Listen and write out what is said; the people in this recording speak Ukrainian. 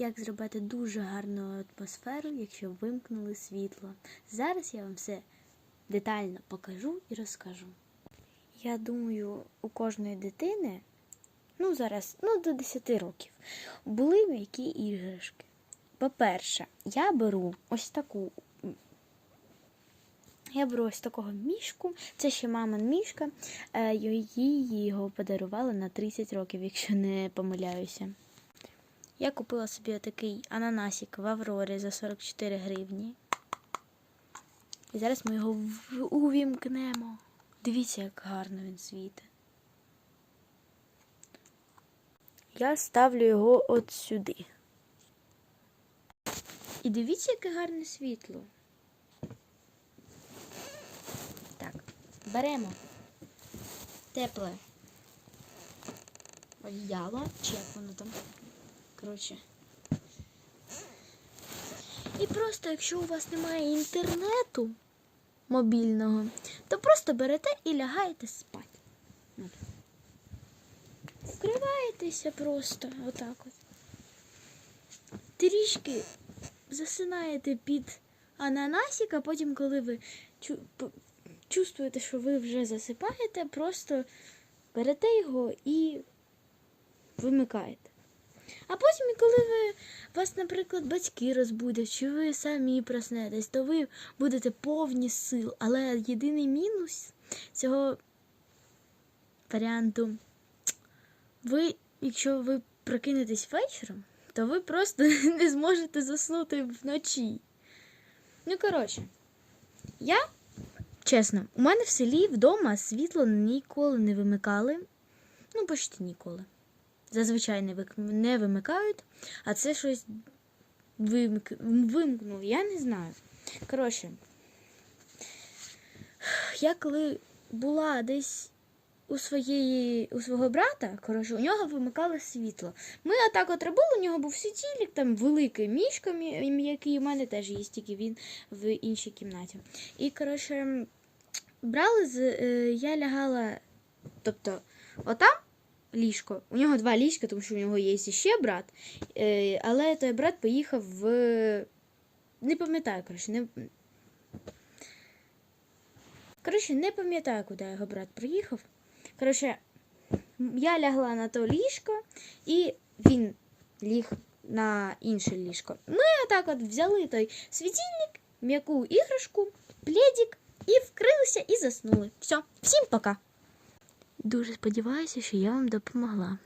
як зробити дуже гарну атмосферу, якщо вимкнули світло. Зараз я вам все детально покажу і розкажу. Я думаю, у кожної дитини, ну зараз, ну до 10 років, були м'які іграшки. По-перше, я беру ось таку. Я беру ось такого мішку. Це ще мамин мішка. Е, Їй його подарували на 30 років, якщо не помиляюся. Я купила собі такий ананасик в Аврорі за 44 гривні. І зараз ми його увімкнемо. Дивіться, як гарно він світить. Я ставлю його от сюди. І дивіться, яке гарне світло. Так, беремо тепле одіяло, чи як воно там. Коротше. І просто, якщо у вас немає інтернету мобільного, то просто берете і лягаєте спати. Вкриваєтеся просто отак от. Трішки засинаєте під ананасик, а потім, коли ви чу- чувствуєте, що ви вже засипаєте, просто берете його і вимикаєте. А потім, коли ви вас, наприклад, батьки розбудять, чи ви самі проснетесь, то ви будете повні сил. Але єдиний мінус цього варіанту, ви, якщо ви прокинетесь вечором, то ви просто не зможете заснути вночі. Ну, коротше, я, чесно, у мене в селі вдома світло ніколи не вимикали. Ну, почти ніколи. Зазвичай не, вимикають, а це щось вимк... вимкнули. Я не знаю. Коротше, я коли була десь у своєї, у свого брата, коротше, у нього вимикали світло. Ми отак от робили, у нього був світильник, там великий мішка, мі- м'який, у мене теж є, тільки він в іншій кімнаті. І, коротше, брали з. е, Я лягала, тобто, отам ліжко. У нього два ліжка, тому що у нього є ще брат. Е, але той брат поїхав в. Не пам'ятаю, коротше, не. Коротше, не пам'ятаю, куди його брат приїхав. Коротше, я лягла на то ліжко, і він ліг на інше ліжко. Ми отак от взяли той світильник, м'яку іграшку, пледик і вкрилися і заснули. Все, всім пока. Дуже сподіваюся, що я вам допомогла.